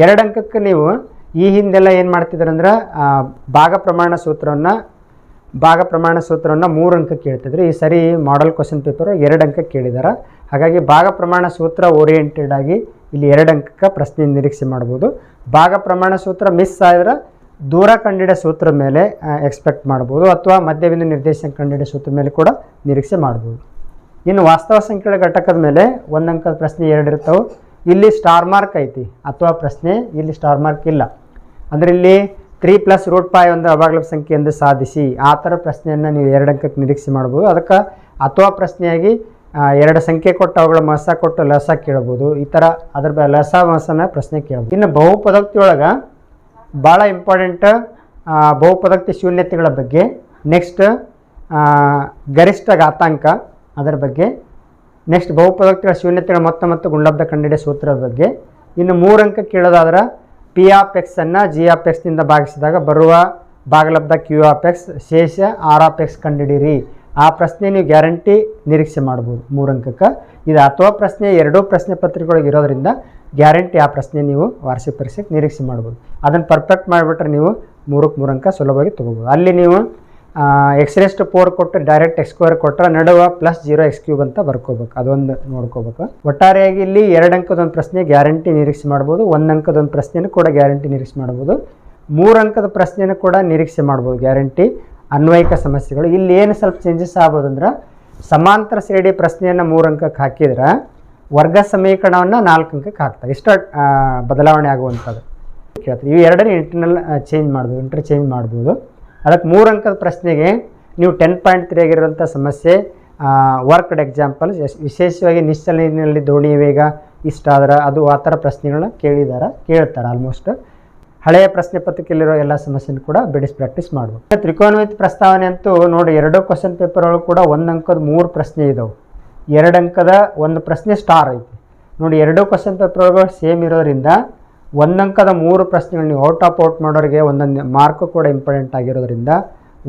ಎರಡು ಅಂಕಕ್ಕೆ ನೀವು ಈ ಹಿಂದೆಲ್ಲ ಏನು ಮಾಡ್ತಿದ್ರಂದ್ರೆ ಭಾಗ ಪ್ರಮಾಣ ಸೂತ್ರವನ್ನು ಭಾಗ ಪ್ರಮಾಣ ಸೂತ್ರವನ್ನು ಮೂರು ಅಂಕಕ್ಕೆ ಕೇಳ್ತಿದ್ರು ಈ ಸರಿ ಮಾಡಲ್ ಕ್ವಶನ್ ಪೇಪರ್ ಎರಡು ಅಂಕಕ್ಕೆ ಕೇಳಿದ್ದಾರೆ ಹಾಗಾಗಿ ಭಾಗ ಪ್ರಮಾಣ ಸೂತ್ರ ಓರಿಯೆಂಟೆಡ್ ಆಗಿ ಇಲ್ಲಿ ಎರಡು ಅಂಕಕ್ಕೆ ಪ್ರಶ್ನೆ ನಿರೀಕ್ಷೆ ಮಾಡ್ಬೋದು. ಭಾಗ ಪ್ರಮಾಣ ಸೂತ್ರ ಮಿಸ್ ಆದರೆ ದೂರ ಕಂಡಿಡ ಸೂತ್ರ ಮೇಲೆ ಎಕ್ಸ್ಪೆಕ್ಟ್ ಮಾಡ್ಬೋದು, ಅಥವಾ ಮಧ್ಯಬಿಂದು ನಿರ್ದೇಶನ ಕಂಡಿಡ ಸೂತ್ರ ಮೇಲೆ ಕೂಡ ನಿರೀಕ್ಷೆ ಮಾಡ್ಬೋದು. ಇನ್ನು ವಾಸ್ತವ ಸಂಖ್ಯೆಗಳ ಘಟಕದ ಮೇಲೆ ಒಂದು ಅಂಕದ ಪ್ರಶ್ನೆ ಎರಡು ಇರ್ತವೆ ಇಲ್ಲಿ ಸ್ಟಾರ್ ಮಾರ್ಕ್ ಐತಿ ಅಥವಾ ಪ್ರಶ್ನೆ ಇಲ್ಲಿ ಸ್ಟಾರ್ ಮಾರ್ಕ್ ಇಲ್ಲ. ಅಂದರೆ ಇಲ್ಲಿ ತ್ರೀ ಪ್ಲಸ್ ರೂಟ್ ಪಾಯ್ ಒಂದು ಅವಾಗಲ ಎಂದು ಸಾಧಿಸಿ ಆ ಥರ ಪ್ರಶ್ನೆಯನ್ನು ನೀವು ಎರಡು ಅಂಕಕ್ಕೆ ನಿರೀಕ್ಷೆ ಮಾಡ್ಬೋದು. ಅದಕ್ಕೆ ಅಥವಾ ಪ್ರಶ್ನೆಯಾಗಿ ಎರಡು ಸಂಖ್ಯೆ ಕೊಟ್ಟು ಅವುಗಳ ಮಸ ಕೊಟ್ಟು ಲಸ ಕೇಳ್ಬೋದು. ಈ ಥರ ಅದ್ರ ಲಸ ಮಸನ ಪ್ರಶ್ನೆ ಕೇಳ್ಬೋದು. ಇನ್ನು ಬಹುಪದಕ್ತಿಯೊಳಗೆ ಭಾಳ ಇಂಪಾರ್ಟೆಂಟ್ ಬಹುಪದಕ್ತಿ ಶೂನ್ಯತೆಗಳ ಬಗ್ಗೆ ನೆಕ್ಸ್ಟ್ ಗರಿಷ್ಠ ಘಾತಾಂಕ ಅದರ ಬಗ್ಗೆ. ನೆಕ್ಸ್ಟ್ ಬಹುಪದಕ್ತಿಗಳ ಶೂನ್ಯತೆಗಳ ಮೊತ್ತ ಮತ್ತು ಗುಂಡಬ್ದ ಕಂಡಿಡಿಯ ಸೂತ್ರದ ಬಗ್ಗೆ. ಇನ್ನು ಮೂರು ಅಂಕ ಕೇಳೋದಾದ್ರೆ ಪಿ ಆಫ್ ಎಕ್ಸನ್ನು ಜಿ ಆಫ್ ಎಕ್ಸ್ನಿಂದ ಭಾಗಿಸಿದಾಗ ಬರುವ ಭಾಗಲಬ್ಧ ಕ್ಯೂ ಆಫ್ ಎಕ್ಸ್ ಶೇಷ ಆರ್ ಆಫ್ ಎಕ್ಸ್ ಕಂಡಿಡಿರಿ ಆ ಪ್ರಶ್ನೆ ನೀವು ಗ್ಯಾರಂಟಿ ನಿರೀಕ್ಷೆ ಮಾಡ್ಬೋದು ಮೂರು ಅಂಕಕ್ಕೆ. ಇದು ಅಥವಾ ಪ್ರಶ್ನೆ, ಎರಡೂ ಪ್ರಶ್ನೆ ಪತ್ರಿಕೆಗಳಿಗೆ ಇರೋದರಿಂದ ಗ್ಯಾರಂಟಿ ಆ ಪ್ರಶ್ನೆ ನೀವು ವಾರ್ಷಿಕ ಪರೀಕ್ಷೆಗೆ ನಿರೀಕ್ಷೆ ಮಾಡ್ಬೋದು. ಅದನ್ನು ಪರ್ಫೆಕ್ಟ್ ಮಾಡಿಬಿಟ್ರೆ ನೀವು ಮೂರಕ್ಕೆ ಮೂರು ಅಂಕ ಸುಲಭವಾಗಿ ತೊಗೋಬೋದು. ಅಲ್ಲಿ ನೀವು ಎಕ್ಸ್ ರೆಸ್ಟ್ ಫೋರ್ ಕೊಟ್ಟು ಡೈರೆಕ್ಟ್ ಎಕ್ಸ್ ಸ್ಕ್ವೇರ್ ಕೊಟ್ಟರೆ ನಡುವ ಪ್ಲಸ್ ಜೀರೋ ಎಕ್ಸ್ ಕ್ಯೂಬ್ ಅಂತ ಬರ್ಕೋಬೇಕು. ಅದೊಂದು ನೋಡ್ಕೋಬೇಕು. ಒಟ್ಟಾರೆಯಾಗಿ ಇಲ್ಲಿ ಎರಡು ಅಂಕದೊಂದು ಪ್ರಶ್ನೆ ಗ್ಯಾರಂಟಿ ನಿರೀಕ್ಷೆ ಮಾಡ್ಬೋದು. ಒಂದು ಅಂಕದ ಒಂದು ಪ್ರಶ್ನೆನೂ ಕೂಡ ಗ್ಯಾರಂಟಿ ನಿರೀಕ್ಷೆ ಮಾಡ್ಬೋದು. ಮೂರು ಅಂಕದ ಪ್ರಶ್ನೆನೂ ಕೂಡ ನಿರೀಕ್ಷೆ ಮಾಡ್ಬೋದು ಗ್ಯಾರಂಟಿ ಅನ್ವಯಿಕ ಸಮಸ್ಯೆಗಳು. ಇಲ್ಲಿ ಏನು ಸ್ವಲ್ಪ ಚೇಂಜಸ್ ಆಗ್ಬೋದಂದ್ರೆ ಸಮಾಂತರ ಶ್ರೇಣಿ ಪ್ರಶ್ನೆಯನ್ನು ಮೂರು ಅಂಕಕ್ಕೆ ಹಾಕಿದ್ರೆ ವರ್ಗ ಸಮೀಕರಣವನ್ನು ನಾಲ್ಕು ಅಂಕಕ್ಕೆ ಹಾಕ್ತಾರೆ. ಇಷ್ಟ ಬದಲಾವಣೆ ಆಗುವಂಥದ್ದು. ಕೇಳ್ತಾರೆ ಇವು ಎರಡನೇ ಇಂಟರ್ನಲ್ ಚೇಂಜ್ ಮಾಡ್ಬೋದು ಇಂಟರ್ ಚೇಂಜ್ ಮಾಡ್ಬೋದು. ಅದಕ್ಕೆ ಮೂರು ಅಂಕದ ಪ್ರಶ್ನೆಗೆ ನೀವು ಟೆನ್ ಪಾಯಿಂಟ್ ತ್ರೀ ಆಗಿರುವಂಥ ಸಮಸ್ಯೆ ವರ್ಕ್ಡ್ ಎಕ್ಸಾಂಪಲ್ ವಿಶೇಷವಾಗಿ ನಿಶ್ಚಲ ನೀರಿನಲ್ಲಿ ದೋಣಿ ವೇಗ ಇಷ್ಟ ಆದ್ರೆ, ಅದು ಆ ಥರ ಪ್ರಶ್ನೆಗಳನ್ನ ಕೇಳಿದಾರೆ, ಕೇಳ್ತಾರೆ ಆಲ್ಮೋಸ್ಟ್ ಹಳೆಯ ಪ್ರಶ್ನೆ ಪತ್ರಿಕೆಯಲ್ಲಿರೋ ಎಲ್ಲ ಸಮಸ್ಯೆನೂ ಕೂಡ ಬಿಡಿಸಿ ಪ್ರಾಕ್ಟೀಸ್ ಮಾಡ್ಬೇಕು ತ್ರಿಕೋನಮಿತಿ ಪ್ರಸ್ತಾವನೆ ಅಂತೂ ನೋಡಿ, ಎರಡು ಕ್ವಶನ್ ಪೇಪರ್ ಒಳಗೆ ಕೂಡ ಒಂದು ಅಂಕದ ಮೂರು ಪ್ರಶ್ನೆ ಇದಾವೆ. ಎರಡು ಅಂಕದ ಒಂದು ಪ್ರಶ್ನೆ ಸ್ಟಾರ್ ಐತಿ. ನೋಡಿ, ಎರಡು ಕ್ವಶನ್ ಪೇಪರ್ ಒಳಗೆ ಸೇಮ್ ಇರೋದ್ರಿಂದ ಒಂದು ಅಂಕದ ಮೂರು ಪ್ರಶ್ನೆಗಳು ಔಟ್ ಆಫ್ ಔಟ್ ಮಾಡೋರಿಗೆ ಒಂದೊಂದು ಮಾರ್ಕು ಕೂಡ ಇಂಪಾರ್ಟೆಂಟ್ ಆಗಿರೋದ್ರಿಂದ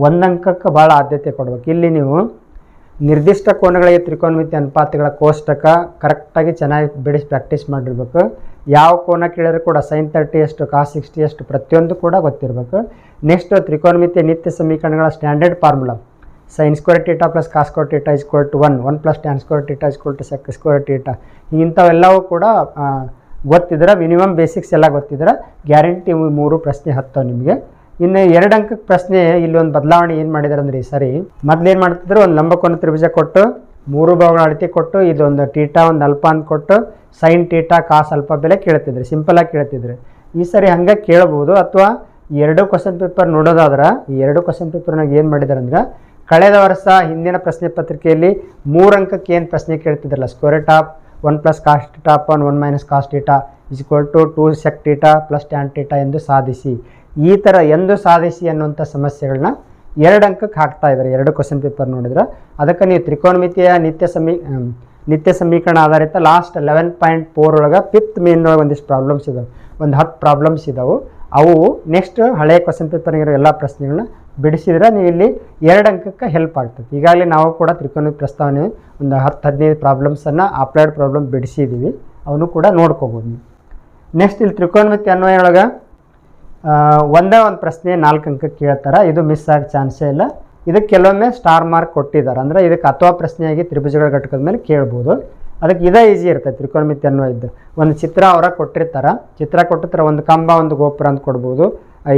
ಒಂದಂಕಕ್ಕೆ ಭಾಳ ಆದ್ಯತೆ ಕೊಡಬೇಕು. ಇಲ್ಲಿ ನೀವು ನಿರ್ದಿಷ್ಟ ಕೋನಗಳಿಗೆ ತ್ರಿಕೋನಮಿತಿ ಅನುಪಾತಗಳ ಕೋಷ್ಟಕ ಕರೆಕ್ಟಾಗಿ ಚೆನ್ನಾಗಿ ಬಿಡಿಸಿ ಪ್ರಾಕ್ಟೀಸ್ ಮಾಡಿರ್ಬೇಕು. ಯಾವ ಕೋನ ಕೇಳಿದ್ರೆ ಕೂಡ ಸೈನ್ ತರ್ಟಿ ಎಷ್ಟು ಕಾಸ್ ಸಿಕ್ಸ್ಟಿ ಎಷ್ಟು ಪ್ರತಿಯೊಂದು ಕೂಡ ಗೊತ್ತಿರಬೇಕು. ನೆಕ್ಸ್ಟ್ ತ್ರಿಕೋನಮಿತಿ ನಿತ್ಯ ಸಮೀಕರಣಗಳ standard formula sine square theta plus cos square theta equal to one one plus tan square theta equal to sec square theta ಇಂಥವೆಲ್ಲವೂ ಕೂಡ ಗೊತ್ತಿದ್ರೆ? ಮಿನಿಮಮ್ ಬೇಸಿಕ್ಸ್ ಎಲ್ಲ ಗೊತ್ತಿದ್ರೆ? ಗ್ಯಾರಂಟಿ ಮೂರು ಪ್ರಶ್ನೆ ಹತ್ತೋ ನಿಮಗೆ. ಇನ್ನು ಎರಡು ಅಂಕಕ್ಕೆ ಪ್ರಶ್ನೆ, ಇಲ್ಲಿ ಒಂದು ಬದಲಾವಣೆ ಏನು ಮಾಡಿದಾರೆ ಅಂದ್ರೆ ಈ ಸರಿ. ಮೊದ್ಲು ಏನು ಮಾಡ್ತಿದ್ರು? ಒಂದು ಲಂಬಕೋನ ತ್ರಿಭುಜ ಕೊಟ್ಟು, ಮೂರು ಭಾಗಗಳ ಅಳತೆ ಕೊಟ್ಟು, ಇದೊಂದು ಟೀಟಾ ಒಂದು ಅಲ್ಪ ಅಂತ ಕೊಟ್ಟು, ಸೈನ್ ಟೀಟಾ ಕಾಸ್ ಅಲ್ಪ ಬೆಲೆ ಕೇಳ್ತಿದ್ರು ಸಿಂಪಲಾಗಿ ಕೇಳ್ತಿದ್ರು. ಈ ಸರಿ ಹಂಗೆ ಕೇಳ್ಬೋದು. ಅಥವಾ ಎರಡು ಕ್ವಶನ್ ಪೇಪರ್ ನೋಡೋದಾದ್ರೆ, ಈ ಎರಡು ಕ್ವಶನ್ ಪೇಪರ್ನಾಗ ಏನು ಮಾಡಿದ್ದಾರೆ ಅಂದ್ರೆ ಕಳೆದ ವರ್ಷ ಹಿಂದಿನ ಪ್ರಶ್ನೆ ಪತ್ರಿಕೆಯಲ್ಲಿ ಮೂರು ಅಂಕಕ್ಕೆ ಏನು ಪ್ರಶ್ನೆ ಕೇಳ್ತಿದ್ರಲ್ಲ? Square top one plus cos theta upon one minus cos theta is equal to to sec theta plus tan theta ಎಂದು ಸಾಧಿಸಿ. ಈ ಥರ ಎಂದು ಸಾಧಿಸಿ ಅನ್ನುವಂಥ ಸಮಸ್ಯೆಗಳನ್ನ ಎರಡು ಅಂಕಕ್ಕೆ ಹಾಕ್ತಾ ಇದ್ದಾರೆ. ಎರಡು ಕ್ವಶನ್ ಪೇಪರ್ ನೋಡಿದ್ರೆ. ಅದಕ್ಕೆ ನೀವು ತ್ರಿಕೋನಮಿತಿಯ ನಿತ್ಯ ಸಮೀ ನಿತ್ಯ ಸಮೀಕರಣ ಆಧಾರಿತ ಲಾಸ್ಟ್ ಲೆವೆನ್ ಪಾಯಿಂಟ್ ಫೋರ್ ಒಳಗೆ ಫಿಫ್ತ್ ಮೇನ್ ಒಳಗೆ ಒಂದಿಷ್ಟು ಪ್ರಾಬ್ಲಮ್ಸ್ ಇದಾವೆ. ಒಂದು ಹತ್ತು ಪ್ರಾಬ್ಲಮ್ಸ್ ಇದಾವೆ. ಅವು ನೆಕ್ಸ್ಟ್ ಹಳೆಯ ಕ್ವಶನ್ ಪೇಪರ್ಗಿರೋ ಎಲ್ಲ ಪ್ರಶ್ನೆಗಳನ್ನ ಬಿಡಿಸಿದ್ರೆ ನೀವು ಇಲ್ಲಿ ಎರಡು ಅಂಕಕ್ಕೆ ಹೆಲ್ಪ್ ಆಗ್ತದೆ. ಈಗಾಗಲೇ ನಾವು ಕೂಡ ತ್ರಿಕೋನ ಪ್ರಸ್ತಾವನೆ ಒಂದು ಹತ್ತು ಹದಿನೈದು ಪ್ರಾಬ್ಲಮ್ಸನ್ನು ಅಪ್ಲೈಡ್ ಪ್ರಾಬ್ಲಮ್ ಬಿಡಿಸಿದ್ದೀವಿ ಅವನು ಕೂಡ ನೋಡ್ಕೋಬೋದು ನೀವು. ನೆಕ್ಸ್ಟ್ ಇಲ್ಲಿ ತ್ರಿಕೋನಮಿತಿ ಅನ್ವಯ ಒಳಗೆ ಆ, ಒಂದೇ ಒಂದು ಪ್ರಶ್ನೆ ನಾಲ್ಕು ಅಂಕಕ್ಕೆ ಕೇಳ್ತಾರೆ. ಇದು ಮಿಸ್ ಆಗೋ ಚಾನ್ಸೇ ಇಲ್ಲ. ಇದಕ್ಕೆ ಕೆಲವೊಮ್ಮೆ ಸ್ಟಾರ್ ಮಾರ್ಕ್ ಕೊಟ್ಟಿದ್ದಾರೆ. ಅಂದರೆ ಇದಕ್ಕೆ ಅಥವಾ ಪ್ರಶ್ನೆಯಾಗಿ ತ್ರಿಭುಜಗಳ ಘಟಕದ ಮೇಲೆ ಕೇಳ್ಬೋದು. ಅದಕ್ಕೆ ಇದೇ ಈಸಿ ಇರ್ತದೆ ತ್ರಿಕೋನಮಿತಿ ಅನ್ನೋ ಇದ್ದು ಒಂದು ಚಿತ್ರ ಅವರ ಕೊಟ್ಟಿರ್ತಾರೆ. ಚಿತ್ರ ಕೊಟ್ಟಿರ್ತಾರೆ ಒಂದು ಕಂಬ ಒಂದು ಗೋಪುರ ಅಂತ ಕೊಡ್ಬೋದು.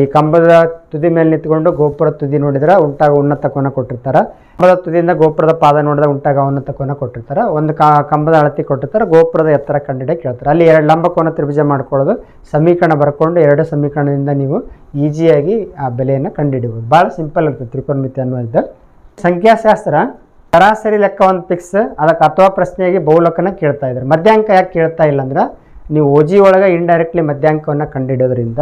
ಈ ಕಂಬದ ತುದಿ ಮೇಲೆ ನಿಂತ್ಕೊಂಡು ಗೋಪುರ ತುದಿ ನೋಡಿದ್ರೆ ಉಂಟಾಗ ಉನ್ನತ ಕೋನ ಕೊಟ್ಟಿರ್ತಾರೆ. ಕಂಬದ ತುದಿಯಿಂದ ಗೋಪುರದ ಪಾದ ನೋಡಿದ್ರೆ ಉಂಟಾಗ ಉನ್ನತ ಕೋನ ಕೊಟ್ಟಿರ್ತಾರೆ. ಒಂದು ಕಂಬದ ಅಳತಿ ಕೊಟ್ಟಿರ್ತಾರೆ, ಗೋಪುರದ ಎತ್ತರ ಕಂಡಿಡೆ ಕೇಳ್ತಾರೆ. ಅಲ್ಲಿ ಎರಡು ಲಂಬ ಕೋನ ತ್ರಿಭುಜ ಮಾಡ್ಕೊಳ್ಳೋದು, ಸಮೀಕರಣ ಬರ್ಕೊಂಡು ಎರಡು ಸಮೀಕರಣದಿಂದ ನೀವು ಈಸಿಯಾಗಿ ಆ ಬೆಲೆಯನ್ನು ಕಂಡುಹಿಡಿಬೋದು ಭಾಳ ಸಿಂಪಲ್ ಇರ್ತದೆ ತ್ರಿಕೋನಮಿತಿ ಅನ್ನೋದು ಸಂಖ್ಯಾಶಾಸ್ತ್ರ ಸರಾಸರಿ ಲೆಕ್ಕ ಒಂದು ಫಿಕ್ಸ್ ಅದಕ್ಕೆ ಅಥವಾ ಪ್ರಶ್ನೆಯಾಗಿ ಬಹುಲಕನ ಕೇಳ್ತಾ ಇದ್ದಾರೆ. ಮಧ್ಯಾಂಕ ಯಾಕೆ ಕೇಳ್ತಾ ಇಲ್ಲ ಅಂದ್ರೆ, ನೀವು ಓ ಜಿ ಒಳಗೆ ಇಂಡೈರೆಕ್ಟ್ಲಿ ಮಧ್ಯಾಂಕವನ್ನು ಕಂಡುಹಿಡಿಯೋದ್ರಿಂದ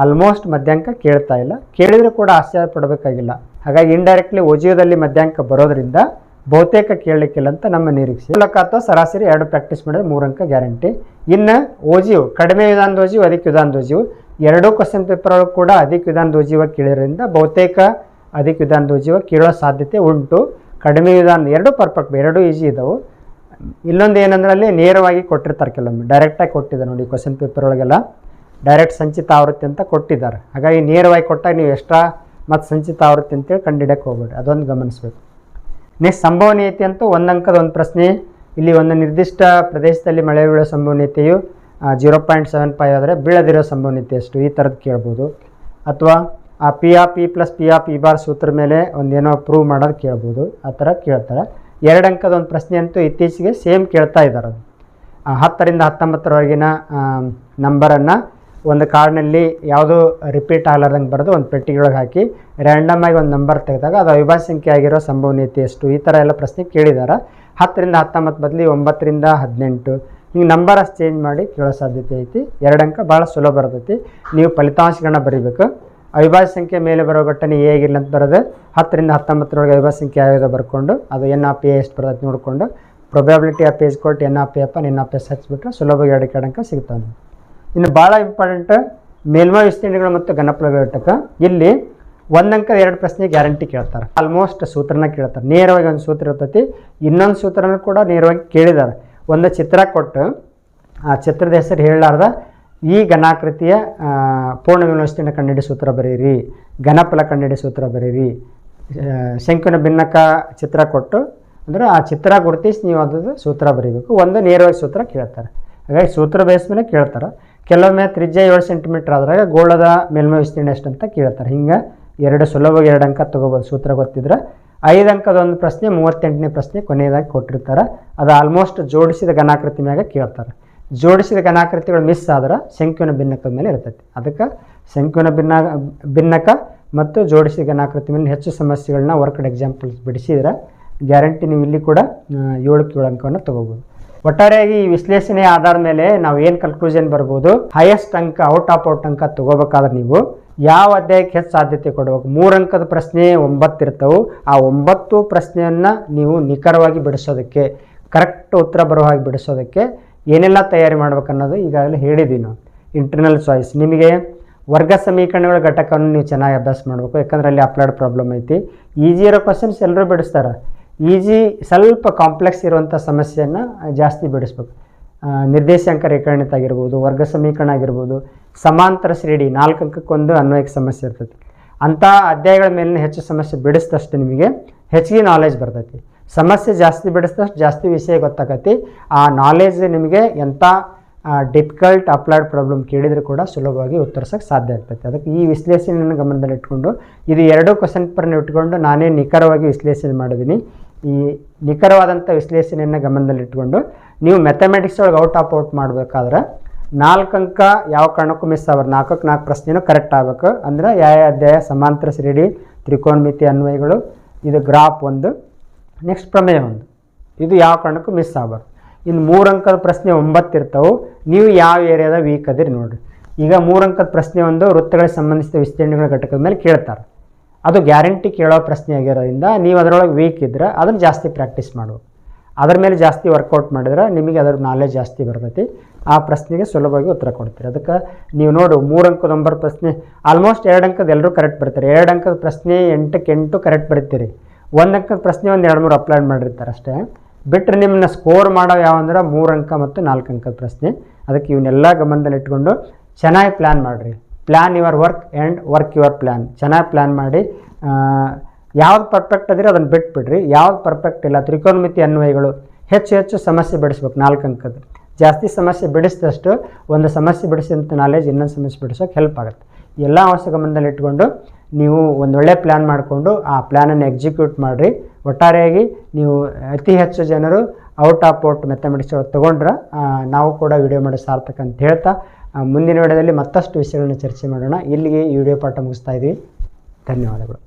ಆಲ್ಮೋಸ್ಟ್ ಮಧ್ಯಾಂಕ ಕೇಳ್ತಾ ಇಲ್ಲ. ಕೇಳಿದರೂ ಕೂಡ ಆಶ್ಚರ್ಯ ಪಡಬೇಕಾಗಿಲ್ಲ. ಹಾಗಾಗಿ ಇಂಡೈರೆಕ್ಟ್ಲಿ ಒಜಿಯೋದಲ್ಲಿ ಮಧ್ಯಾಂಕ ಬರೋದರಿಂದ ಬಹುತೇಕ ಕೇಳಲಿಕ್ಕಿಲ್ಲ ಅಂತ ನಮ್ಮ ನಿರೀಕ್ಷೆ. ಮೂಲಕ ಅಥವಾ ಸರಾಸರಿ ಎರಡು ಪ್ರಾಕ್ಟೀಸ್ ಮಾಡಿದ್ರೆ ಮೂರು ಅಂಕ ಗ್ಯಾರಂಟಿ ಇನ್ನು ಓಜಿಯು ಕಡಿಮೆ ವಿಧಾನದ ಓಜಿಯು ಅಧಿಕ ವಿಧಾನದ ಓಜಿಯು ಎರಡೂ ಕ್ವಶನ್ ಪೇಪರ್ ಒಳಗೆ ಕೂಡ ಅಧಿಕ ವಿಧಾನದ ಓಜಿವ ಕೇಳಿರೋದ್ರಿಂದ ಬಹುತೇಕ ಅಧಿಕ ವಿಧಾನದ ಓಜಿವ ಕೇಳೋ ಸಾಧ್ಯತೆ ಉಂಟು. ಕಡಿಮೆ ವಿಧಾನ ಎರಡೂ ಪರ್ಫೆಕ್ಟ್ ಎರಡೂ ಈಜಿ ಇದಾವೆ. ಇಲ್ಲೊಂದು ಏನಂದ್ರೆ ಅಲ್ಲಿ ನೇರವಾಗಿ ಕೊಟ್ಟಿರ್ತಾರೆ ಕೆಲವೊಮ್ಮೆ ಡೈರೆಕ್ಟಾಗಿ ಕೊಟ್ಟಿದೆ ನೋಡಿ ಕ್ವಶನ್ ಪೇಪರ್ ಒಳಗೆಲ್ಲ. ಡೈರೆಕ್ಟ್ ಸಂಚಿತ ಆವೃತ್ತಿ ಅಂತ ಕೊಟ್ಟಿದ್ದಾರೆ. ಹಾಗಾಗಿ ನೇರವಾಗಿ ಕೊಟ್ಟಾಗ ನೀವು ಎಕ್ಸ್ಟ್ರಾ ಮತ್ತು ಸಂಚಿತ ಆವೃತ್ತಿ ಅಂತೇಳಿ ಕಂಡುಹಿಡಕ್ಕೆ ಹೋಗ್ಬೇಡಿ. ಅದೊಂದು ಗಮನಿಸಬೇಕು. ನೆಕ್ಸ್ಟ್ ಸಂಭವನೀಯತೆ ಅಂತೂ ಒಂದು ಅಂಕದ ಒಂದು ಪ್ರಶ್ನೆ. ಇಲ್ಲಿ ಒಂದು ನಿರ್ದಿಷ್ಟ ಪ್ರದೇಶದಲ್ಲಿ ಮಳೆ ಬೀಳೋ ಸಂಭವನೀಯತೆಯು ಜೀರೋ ಪಾಯಿಂಟ್ ಸೆವೆನ್ ಫೈವ್ ಆದರೆ ಬೀಳದಿರೋ ಸಂಭವನೀಯತೆ ಎಷ್ಟು? ಈ ಥರದ್ದು ಕೇಳ್ಬೋದು. ಅಥವಾ, ಆ ಪಿ ಆ ಪಿ ಪ್ಲಸ್ ಪಿ ಆ ಪಿ ಬಾರ್ ಸೂತ್ರ ಮೇಲೆ ಒಂದೇನೋ ಪ್ರೂವ್ ಮಾಡೋದು ಕೇಳ್ಬೋದು. ಆ ಥರ ಕೇಳ್ತಾರೆ. ಎರಡು ಅಂಕದ ಒಂದು ಪ್ರಶ್ನೆ ಅಂತೂ ಇತ್ತೀಚೆಗೆ ಸೇಮ್ ಕೇಳ್ತಾ ಇದ್ದಾರೆ ಹತ್ತರಿಂದ ಹತ್ತೊಂಬತ್ತರವರೆಗಿನ ನಂಬರನ್ನು ಒಂದು ಕಾರ್ಡ್ನಲ್ಲಿ ಯಾವುದೂ ರಿಪೀಟ್ ಆಗಲಾರ್ದಂಗೆ ಬರೆದು ಒಂದು ಪೆಟ್ಟಿಗೆಯೊಳಗೆ ಹಾಕಿ ರ್ಯಾಂಡಮ್ ಆಗಿ ಒಂದು ನಂಬರ್ ತೆಗೆದಾಗ ಅದು ಅವಿಭಾಜ್ಯ ಸಂಖ್ಯೆ ಆಗಿರೋ ಸಂಭವನೀಯತೆ ಎಷ್ಟು? ಈ ಥರ ಎಲ್ಲ ಪ್ರಶ್ನೆ ಕೇಳಿದ್ದಾರೆ ಹತ್ತರಿಂದ ಹತ್ತೊಂಬತ್ತು ಬದಲಿ ಒಂಬತ್ತರಿಂದ ಹದಿನೆಂಟು. ಹಿಂಗೆ ನಂಬರ್ ಅಷ್ಟು ಚೇಂಜ್ ಮಾಡಿ ಕೇಳೋ ಸಾಧ್ಯತೆ ಐತಿ. ಎರಡು ಅಂಕ ಭಾಳ ಸುಲಭ ಬರ್ತೈತಿ. ನೀವು ಫಲಿತಾಂಶಗಳನ್ನ ಬರೀಬೇಕು. ಅವಿಭಾಜ್ಯ ಸಂಖ್ಯೆ ಮೇಲೆ ಬರೋ ಘಟನೆ ಎ ಆಗಿಲ್ಲ ಅಂತ ಬರೋದು ಹತ್ತರಿಂದ ಹತ್ತೊಂಬತ್ತರೊಳಗೆ ಅವಿಭಾಜ್ಯ ಸಂಖ್ಯೆ ಯಾವ್ದು ಬರ್ಕೊಂಡು ಅದು ಎನ್ ಆ ಪಿ ಎ ಎಷ್ಟು ಬರ್ತೈತೆ ನೋಡಿಕೊಂಡು ಪ್ರೊಬ್ಯಾಬಿಲಿಟಿ ಆಫ್ ಪೇಜ್ ಕೊಟ್ಟು ಎನ್ ಆ ಪಿ ಅಪ್ಪ ಎನ್ ಪಿ ಎಸ್ ಹಚ್ಬಿಟ್ರೆ ಸುಲಭವಾಗಿ ಎರಡು ಅಂಕ ಸಿಗ್ತಾವೆ. ಇನ್ನು ಭಾಳ ಇಂಪಾರ್ಟೆಂಟ್ ಮೇಲ್ಮೈ ವಿಸ್ತೀರ್ಣಗಳು ಮತ್ತು ಘನಫಲಗಳ ಘಟಕ. ಇಲ್ಲಿ ಒಂದು ಎರಡು ಪ್ರಶ್ನೆ ಗ್ಯಾರಂಟಿ ಕೇಳ್ತಾರೆ. ಆಲ್ಮೋಸ್ಟ್ ಸೂತ್ರನ ಕೇಳ್ತಾರೆ. ನೇರವಾಗಿ ಒಂದು ಸೂತ್ರ ಇರ್ತೈತಿ. ಇನ್ನೊಂದು ಸೂತ್ರನ ಕೂಡ ನೇರವಾಗಿ ಕೇಳಿದ್ದಾರೆ. ಒಂದು ಚಿತ್ರ ಕೊಟ್ಟು, ಆ ಚಿತ್ರದ ಹೆಸರು ಹೇಳಲಾರ್ದ, ಈ ಘನಾಕೃತಿಯ ಪೂರ್ಣ ವಿಮೋಚನೆ ಕಂಡುಹಿಡಿ ಸೂತ್ರ ಬರೀರಿ. ಘನಫಲ ಕಂಡುಹಿಡಿ ಸೂತ್ರ ಬರೀರಿ. ಶಂಕುನ ಭಿನ್ನಕ ಚಿತ್ರ ಕೊಟ್ಟು, ಅಂದರೆ ಆ ಚಿತ್ರ ಗುರುತಿಸಿ ನೀವು ಅದ್ರದ್ದು ಸೂತ್ರ ಬರೀಬೇಕು. ಒಂದು ನೇರವಾಗಿ ಸೂತ್ರ ಕೇಳ್ತಾರೆ. ಹಾಗಾಗಿ ಸೂತ್ರ ಬೇಸ್ ಕೇಳ್ತಾರೆ. ಕೆಲವೊಮ್ಮೆ ತ್ರಿಜ್ಯ ಏಳು ಸೆಂಟಿಮೀಟ್ರ್ ಆದ್ರಾಗ ಗೋಳದ ಮೇಲ್ಮೈ ವಿಸ್ತೀರ್ಣ ಎಷ್ಟು ಅಂತ ಕೇಳ್ತಾರೆ. ಹಿಂಗೆ ಎರಡು ಸುಲಭವಾಗಿ ಎರಡು ಅಂಕ ತೊಗೋಬೋದು ಸೂತ್ರ ಗೊತ್ತಿದ್ರೆ. ಐದು ಅಂಕದ ಒಂದು ಪ್ರಶ್ನೆ, ಮೂವತ್ತೆಂಟನೇ ಪ್ರಶ್ನೆ ಕೊನೆಯದಾಗಿ ಕೊಟ್ಟಿರ್ತಾರೆ. ಅದು ಆಲ್ಮೋಸ್ಟ್ ಜೋಡಿಸಿದ ಘನಾಕೃತಿ ಮ್ಯಾಗ ಕೇಳ್ತಾರೆ. ಜೋಡಿಸಿದ ಘನಾಕೃತಿಗಳು ಮಿಸ್ ಆದ್ರೆ ಶಂಕುವಿನ ಭಿನ್ನಕದ ಮೇಲೆ ಇರ್ತೈತಿ. ಅದಕ್ಕೆ ಶಂಕುವಿನ ಭಿನ್ನ, ಭಿನ್ನಕ ಮತ್ತು ಜೋಡಿಸಿದ ಘನಾಕೃತಿ ಮೇಲೆ ಹೆಚ್ಚು ಸಮಸ್ಯೆಗಳನ್ನ ವರ್ಕ್ಡ್ ಎಕ್ಸಾಂಪಲ್ಸ್ ಬಿಡಿಸಿದ್ರೆ ಗ್ಯಾರಂಟಿ ನೀವು ಇಲ್ಲಿ ಕೂಡ ಏಳು ಏಳು ಅಂಕವನ್ನು ತಗೋಬೋದು. ಒಟ್ಟಾರೆಯಾಗಿ ಈ ವಿಶ್ಲೇಷಣೆ ಆಧಾರದ ಮೇಲೆ ನಾವು ಏನು ಕನ್ಕ್ಲೂಷನ್ ಬರ್ಬೋದು? ಹೈಯೆಸ್ಟ್ ಅಂಕ ಔಟ್ ಆಫ್ ಔಟ್ ಅಂಕ ತಗೋಬೇಕಾದ್ರೆ ನೀವು ಯಾವ ಅಧ್ಯಾಯಕ್ಕೆ ಹೆಚ್ಚು ಸಾಧ್ಯತೆ ಕೊಡಬೇಕು? ಮೂರು ಅಂಕದ ಪ್ರಶ್ನೆ ಒಂಬತ್ತು ಇರ್ತವೆ ಆ ಒಂಬತ್ತು ಪ್ರಶ್ನೆಯನ್ನು ನೀವು ನಿಖರವಾಗಿ ಬಿಡಿಸೋದಕ್ಕೆ ಕರೆಕ್ಟ್ ಉತ್ತರ ಬರೋ ಹಾಗೆ ಬಿಡಿಸೋದಕ್ಕೆ ಏನೆಲ್ಲ ತಯಾರಿ ಮಾಡ್ಬೇಕು ಅನ್ನೋದು ಈಗಾಗಲೇ ಹೇಳಿದ್ದೀವಿ ಇಂಟರ್ನಲ್ ಚಾಯ್ಸ್ ನಿಮಗೆ ವರ್ಗ ಸಮೀಕರಣಗಳ ಘಟಕವನ್ನು ನೀವು ಚೆನ್ನಾಗಿ ಅಭ್ಯಾಸ ಮಾಡಬೇಕು. ಯಾಕಂದರೆ ಅಲ್ಲಿ ಅಪ್ಲೈಡ್ ಪ್ರಾಬ್ಲಮ್ ಐತಿ. ಈಜಿ ಇರೋ ಕ್ವಶನ್ಸ್ ಎಲ್ಲರೂ ಬಿಡಿಸ್ತಾರೆ. ಈಜಿ ಸ್ವಲ್ಪ ಕಾಂಪ್ಲೆಕ್ಸ್ ಇರುವಂಥ ಸಮಸ್ಯೆಯನ್ನು ಜಾಸ್ತಿ ಬಿಡಿಸ್ಬೇಕು. ನಿರ್ದೇಶಾಂಕ ರೇಖಾಣಿತ ಆಗಿರ್ಬೋದು ವರ್ಗ ಸಮೀಕರಣ ಆಗಿರ್ಬೋದು, ಸಮಾಂತರ ಶ್ರೇಣಿ ನಾಲ್ಕು ಅಂಕಕ್ಕೊಂದು ಅನ್ವಯಕ್ಕೆ ಸಮಸ್ಯೆ ಇರ್ತೈತಿ. ಅಂಥ ಅಧ್ಯಾಯಗಳ ಮೇಲಿನ ಹೆಚ್ಚು ಸಮಸ್ಯೆ ಬಿಡಿಸಿದಷ್ಟು ನಿಮಗೆ ಹೆಚ್ಚಿಗೆ ನಾಲೆಜ್ ಬರ್ತೈತಿ. ಸಮಸ್ಯೆ ಜಾಸ್ತಿ ಬಿಡಿಸಿದಷ್ಟು ಜಾಸ್ತಿ ವಿಷಯ ಗೊತ್ತಾಗತಿ ಆ ನಾಲೆಜ್ ನಿಮಗೆ ಎಂಥ ಡಿಫಿಕಲ್ಟ್ ಅಪ್ಲೈಡ್ ಪ್ರಾಬ್ಲಮ್ ಕೇಳಿದರೂ ಕೂಡ ಸುಲಭವಾಗಿ ಉತ್ತರಿಸೋಕ್ಕೆ ಸಾಧ್ಯ ಆಗ್ತೈತೆ. ಅದಕ್ಕೆ ಈ ವಿಶ್ಲೇಷಣೆಯನ್ನು ಗಮನದಲ್ಲಿಟ್ಕೊಂಡು, ಇದು ಎರಡು ಕ್ವಶನ್ ಪರ್ನ ಇಟ್ಕೊಂಡು ನಾನೇ ನಿಖರವಾಗಿ ವಿಶ್ಲೇಷಣೆ ಮಾಡಿದ್ದೀನಿ ಈ ನಿಖರವಾದಂಥ ವಿಶ್ಲೇಷಣೆಯನ್ನು ಗಮನದಲ್ಲಿಟ್ಕೊಂಡು ನೀವು ಮೆಥಮೆಟಿಕ್ಸ್ ಒಳಗೆ ಔಟ್ ಆಫ್ ಔಟ್ ಮಾಡಬೇಕಾದ್ರೆ ನಾಲ್ಕು ಅಂಕ ಯಾವ ಕಾರಣಕ್ಕೂ ಮಿಸ್ ಆಗ್ಬಾರ್ದು. ನಾಲ್ಕಕ್ಕೆ ನಾಲ್ಕು ಪ್ರಶ್ನೆನೂ ಕರೆಕ್ಟ್ ಆಗಬೇಕು. ಅಂದರೆ ಯಾವ ಅಧ್ಯಾಯ, ಸಮಾಂತರ ಶ್ರೇಡಿ ತ್ರಿಕೋನಮಿತಿ ಅನ್ವಯಗಳು, ಇದು ಗ್ರಾಫ್ ಒಂದು. ನೆಕ್ಸ್ಟ್ ಪ್ರಮೇಯ ಒಂದು. ಇದು ಯಾವ ಕಾರಣಕ್ಕೂ ಮಿಸ್ ಆಗಬಾರ್ದು. ಇನ್ನು ಮೂರು ಅಂಕದ ಪ್ರಶ್ನೆ ಒಂಬತ್ತು ಇರ್ತಾವೆ. ನೀವು ಯಾವ ಏರಿಯಾದ ವೀಕ್ ಅದಿರಿ ನೋಡಿರಿ. ಈಗ ಮೂರು ಅಂಕದ ಪ್ರಶ್ನೆ ಒಂದು ವೃತ್ತಗಳಿಗೆ ಸಂಬಂಧಿಸಿದ ವಿಸ್ತೀರ್ಣಗಳ ಘಟಕದ ಮೇಲೆ ಕೇಳ್ತಾರೆ. ಅದು ಗ್ಯಾರಂಟಿ ಕೇಳೋ ಪ್ರಶ್ನೆ ಆಗಿರೋದ್ರಿಂದ ನೀವು ಅದರೊಳಗೆ ವೀಕ್ ಇದ್ದರೆ ಅದನ್ನು ಜಾಸ್ತಿ ಪ್ರಾಕ್ಟೀಸ್ ಮಾಡು. ಅದರ ಮೇಲೆ ಜಾಸ್ತಿ ವರ್ಕೌಟ್ ಮಾಡಿದ್ರೆ ನಿಮಗೆ ಅದರ ನಾಲೆಜ್ ಜಾಸ್ತಿ ಬರ್ತೈತಿ. ಆ ಪ್ರಶ್ನೆಗೆ ಸುಲಭವಾಗಿ ಉತ್ತರ ಕೊಡ್ತೀರಿ. ಅದಕ್ಕೆ ನೀವು ನೋಡು, ಮೂರು ಅಂಕದ ಒಂಬತ್ತು ಪ್ರಶ್ನೆ ಆಲ್ಮೋಸ್ಟ್ ಎರಡು ಅಂಕದ ಎಲ್ಲರೂ ಕರೆಕ್ಟ್ ಬರ್ತಾರೆ. ಎರಡು ಅಂಕದ ಪ್ರಶ್ನೆ ಎಂಟಕ್ಕೆ ಎಂಟು ಕರೆಕ್ಟ್ ಬರ್ತೀರಿ. ಒಂದು ಅಂಕದ ಪ್ರಶ್ನೆ ಒಂದು ಎರಡು ಮೂರು ಅಪ್ಲೈ ಮಾಡಿರ್ತಾರೆ ಅಷ್ಟೇ. ಬಿಟ್ಟರೆ ನಿಮ್ಮನ್ನ ಸ್ಕೋರ್ ಮಾಡೋ ಯಾವಂದ್ರೆ ಮೂರು ಅಂಕ ಮತ್ತು ನಾಲ್ಕು ಅಂಕದ ಪ್ರಶ್ನೆ. ಅದಕ್ಕೆ ಇವನ್ನೆಲ್ಲ ಗಮನದಲ್ಲಿಟ್ಕೊಂಡು ಚೆನ್ನಾಗಿ ಪ್ಲ್ಯಾನ್ ಮಾಡಿರಿ. Plan your work and work your plan ಚೆನ್ನಾಗಿ ಪ್ಲ್ಯಾನ್ ಮಾಡಿ ಯಾವ್ದು ಪರ್ಫೆಕ್ಟ್ ಅದಿರೋ ಅದನ್ನು ಬಿಟ್ಬಿಡ್ರಿ. ಯಾವ್ದು ಪರ್ಫೆಕ್ಟ್ ಇಲ್ಲ, ತ್ರಿಕೋನಮಿತಿ ಅನ್ವಯಗಳು ಹೆಚ್ಚು ಹೆಚ್ಚು ಸಮಸ್ಯೆ ಬಿಡಿಸ್ಬೇಕು, ನಾಲ್ಕು ಅಂಕದ್ದು. ಜಾಸ್ತಿ ಸಮಸ್ಯೆ ಬಿಡಿಸಿದಷ್ಟು ಒಂದು ಸಮಸ್ಯೆ ಬಿಡಿಸಿದಂಥ ನಾಲೆಜ್ ಇನ್ನೊಂದು ಸಮಸ್ಯೆ ಬಿಡಿಸೋಕೆ ಹೆಲ್ಪ್ ಆಗುತ್ತೆ. ಎಲ್ಲ ಅಂಶ ಗಮನದಲ್ಲಿ ಇಟ್ಕೊಂಡು ನೀವು ಒಂದು ಒಳ್ಳೆ ಪ್ಲ್ಯಾನ್ ಮಾಡಿಕೊಂಡು ಆ ಪ್ಲ್ಯಾನನ್ನು ಎಕ್ಸಿಕ್ಯೂಟ್ ಮಾಡಿರಿ. ಒಟ್ಟಾರೆಯಾಗಿ ನೀವು ಅತಿ ಹೆಚ್ಚು ಜನರು ಔಟ್ ಆಫ್ ಔಟ್ ಮೆಥಮೆಟಿಕ್ಸ್ ತೊಗೊಂಡ್ರೆ ನಾವು ಕೂಡ ವಿಡಿಯೋ ಮಾಡಿ ಸಾರ್ಥಕ ಹೇಳ್ತಾ ಮುಂದಿನ ವಿಡಿಯೋದಲ್ಲಿ ಮತ್ತಷ್ಟು ವಿಷಯಗಳನ್ನು ಚರ್ಚೆ ಮಾಡೋಣ. ಇಲ್ಲಿಗೆ ಈ ವಿಡಿಯೋ ಪಾಠ ಮುಗಿಸ್ತಾ ಇದ್ದೀವಿ. ಧನ್ಯವಾದಗಳು.